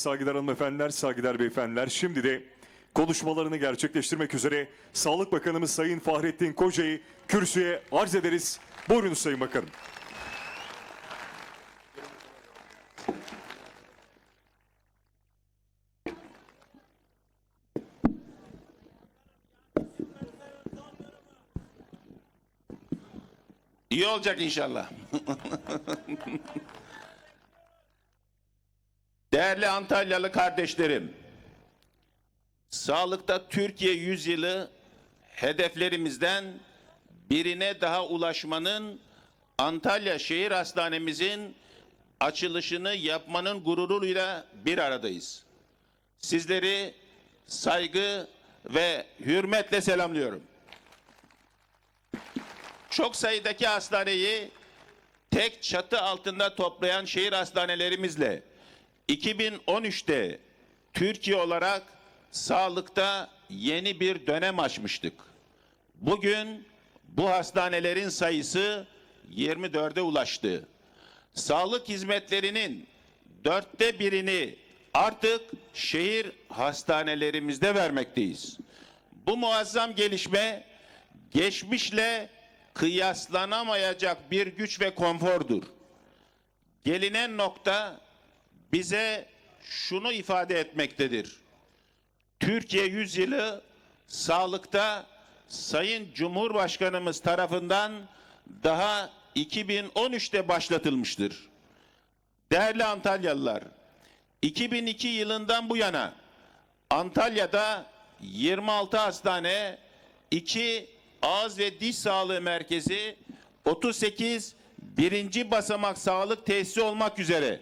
saygıdeğer hanımefendiler, saygıdeğer beyefendiler. Şimdi de konuşmalarını gerçekleştirmek üzere Sağlık Bakanımız Sayın Fahrettin Koca'yı kürsüye arz ederiz. Buyurunuz Sayın Bakanım. İyi olacak inşallah. Değerli Antalyalı kardeşlerim, sağlıkta Türkiye yüzyılı hedeflerimizden birine daha ulaşmanın Antalya Şehir Hastanemizin açılışını yapmanın gururuyla bir aradayız. Sizleri saygı ve hürmetle selamlıyorum. Çok sayıdaki hastaneyi tek çatı altında toplayan şehir hastanelerimizle 2013'te Türkiye olarak sağlıkta yeni bir dönem açmıştık. Bugün bu hastanelerin sayısı 24'e ulaştı. Sağlık hizmetlerinin dörtte birini artık şehir hastanelerimizde vermekteyiz. Bu muazzam gelişme geçmişle kıyaslanamayacak bir güç ve konfordur. Gelinen nokta bize şunu ifade etmektedir. Türkiye yüzyılı sağlıkta Sayın Cumhurbaşkanımız tarafından daha 2013'te başlatılmıştır. Değerli Antalyalılar, 2002 yılından bu yana Antalya'da 26 hastane, 2 ağız ve diş sağlığı merkezi, 38 birinci basamak sağlık tesisi olmak üzere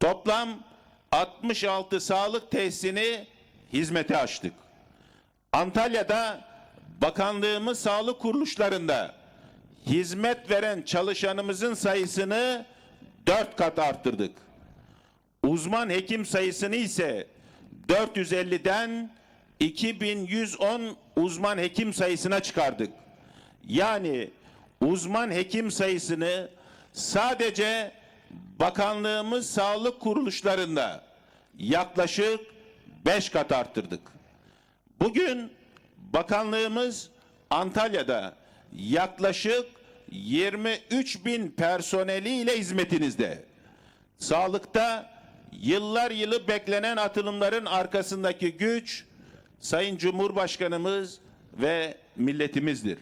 toplam 66 sağlık tesisini hizmete açtık. Antalya'da bakanlığımız sağlık kuruluşlarında hizmet veren çalışanımızın sayısını dört kat arttırdık. Uzman hekim sayısını ise 450'den 2110 uzman hekim sayısına çıkardık. Yani uzman hekim sayısını sadece bakanlığımız sağlık kuruluşlarında yaklaşık 5 kat arttırdık. Bugün bakanlığımız Antalya'da yaklaşık 23 bin personeliyle hizmetinizde. Sağlıkta yıllar yılı beklenen atılımların arkasındaki güç Sayın Cumhurbaşkanımız ve milletimizdir.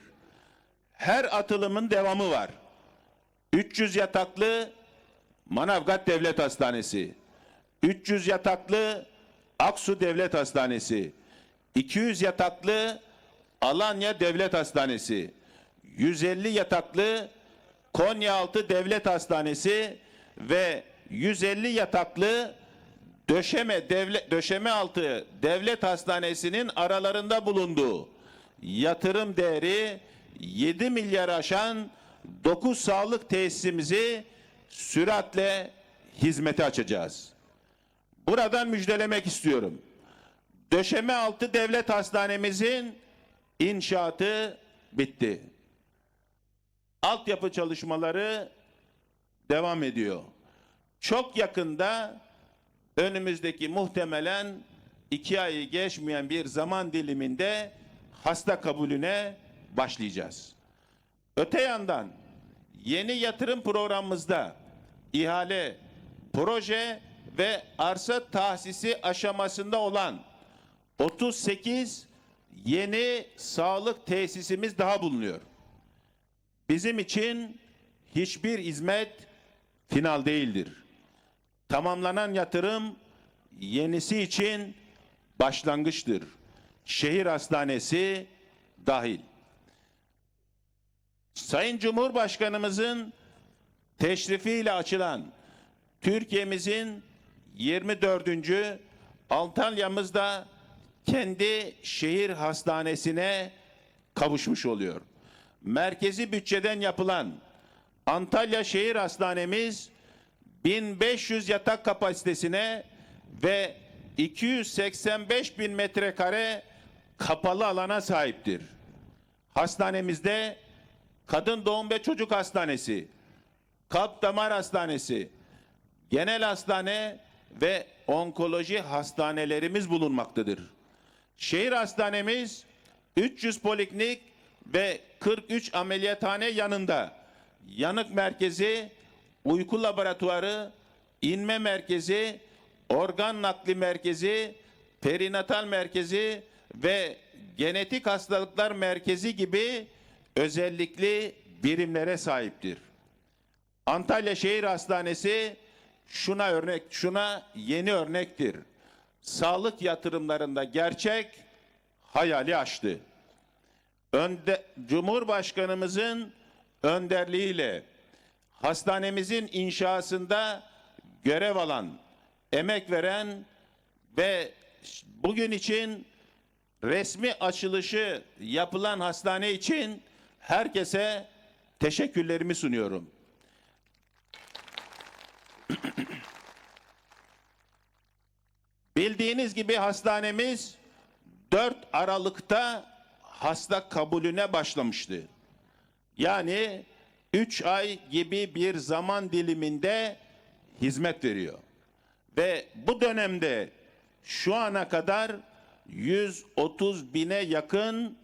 Her atılımın devamı var. 300 yataklı Manavgat Devlet Hastanesi, 300 yataklı Aksu Devlet Hastanesi, 200 yataklı Alanya Devlet Hastanesi, 150 yataklı Konyaaltı Devlet Hastanesi ve 150 yataklı Döşeme devlet Döşeme altı devlet hastanesinin aralarında bulunduğu yatırım değeri 7 milyar aşan 9 sağlık tesisimizi süratle hizmete açacağız. Buradan müjdelemek istiyorum. Döşeme altı devlet hastanemizin inşaatı bitti. Altyapı çalışmaları devam ediyor. Çok yakında önümüzdeki muhtemelen iki ayı geçmeyen bir zaman diliminde hasta kabulüne başlayacağız. Öte yandan yeni yatırım programımızda ihale, proje ve arsa tahsisi aşamasında olan 38 yeni sağlık tesisimiz daha bulunuyor. Bizim için hiçbir hizmet final değildir. Tamamlanan yatırım yenisi için başlangıçtır. Şehir hastanesi dahil. Sayın Cumhurbaşkanımızın teşrifiyle açılan Türkiye'mizin 24. Antalya'mızda kendi şehir hastanesine kavuşmuş oluyor. Merkezi bütçeden yapılan Antalya Şehir Hastanemiz 1500 yatak kapasitesine ve 285 bin metrekare kapalı alana sahiptir. Hastanemizde kadın doğum ve çocuk hastanesi, kalp damar hastanesi, genel hastane ve onkoloji hastanelerimiz bulunmaktadır. Şehir hastanemiz 300 poliklinik ve 43 ameliyathane yanında yanık merkezi, uyku laboratuvarı, inme merkezi, organ nakli merkezi, perinatal merkezi ve genetik hastalıklar merkezi gibi özellikli birimlere sahiptir. Antalya Şehir Hastanesi şuna örnek, şuna yeni örnektir. Sağlık yatırımlarında gerçek hayali aştı. Önde, Cumhurbaşkanımızın önderliğiyle hastanemizin inşasında görev alan, emek veren ve bugün için resmi açılışı yapılan hastane için herkese teşekkürlerimi sunuyorum. Bildiğiniz gibi hastanemiz 4 Aralık'ta hasta kabulüne başlamıştı. Yani 3 ay gibi bir zaman diliminde hizmet veriyor. Ve bu dönemde şu ana kadar 130 bine yakın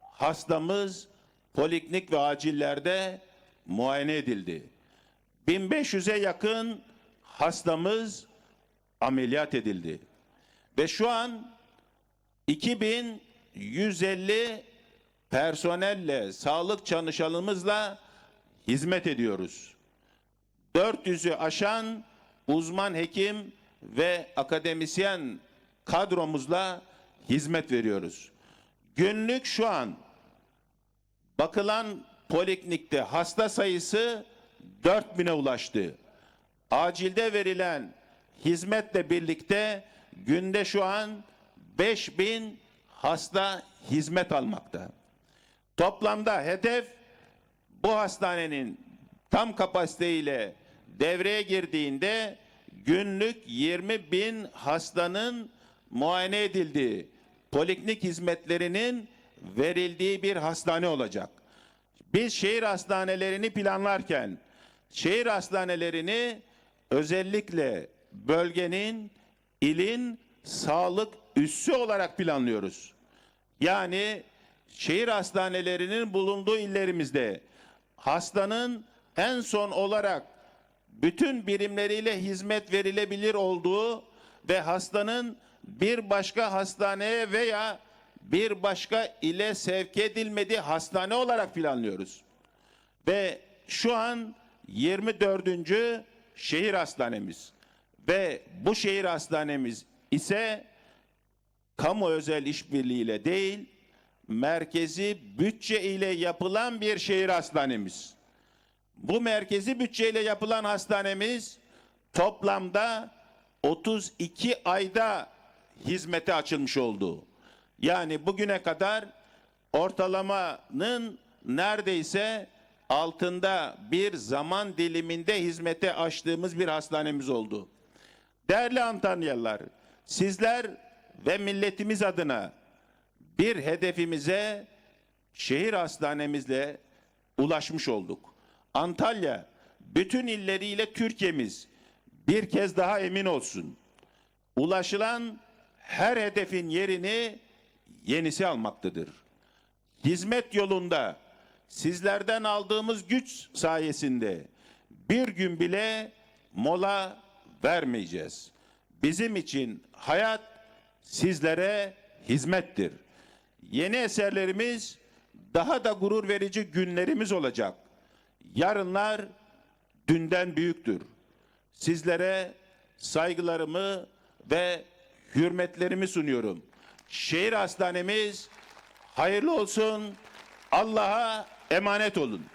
hastamız poliklinik ve acillerde muayene edildi. 1500'e yakın hastamız ameliyat edildi. Ve şu an 2150 personelle, sağlık çalışanımızla hizmet ediyoruz. 400'ü aşan uzman hekim ve akademisyen kadromuzla hizmet veriyoruz. Günlük şu an bakılan poliklinikte hasta sayısı 4000'e ulaştı. Acilde verilen hizmetle birlikte günde şu an 5000 hasta hizmet almakta. Toplamda hedef bu hastanenin tam kapasiteyle devreye girdiğinde günlük 20 bin hastanın muayene edildiği, poliklinik hizmetlerinin verildiği bir hastane olacak. Biz şehir hastanelerini planlarken şehir hastanelerini özellikle bölgenin, ilin sağlık üssü olarak planlıyoruz. Yani şehir hastanelerinin bulunduğu illerimizde hastanın en son olarak bütün birimleriyle hizmet verilebilir olduğu ve hastanın bir başka hastaneye veya bir başka ile sevk edilmediği hastane olarak planlıyoruz. Ve şu an 24. şehir hastanemiz ve bu şehir hastanemiz ise kamu özel işbirliğiyle değil, merkezi bütçe ile yapılan bir şehir hastanemiz. Bu merkezi bütçeyle yapılan hastanemiz toplamda 32 ayda hizmete açılmış oldu. Yani bugüne kadar ortalamanın neredeyse altında bir zaman diliminde hizmete açtığımız bir hastanemiz oldu. Değerli Antalyalılar, sizler ve milletimiz adına bir hedefimize şehir hastanemizle ulaşmış olduk. Antalya bütün illeriyle Türkiye'miz bir kez daha emin olsun. Ulaşılan her hedefin yerini yenisi almaktadır. Hizmet yolunda sizlerden aldığımız güç sayesinde bir gün bile mola vermeyeceğiz. Bizim için hayat sizlere hizmettir. Yeni eserlerimiz daha da gurur verici günlerimiz olacak. Yarınlar dünden büyüktür. Sizlere saygılarımı ve hürmetlerimi sunuyorum. Şehir hastanemiz hayırlı olsun. Allah'a emanet olun.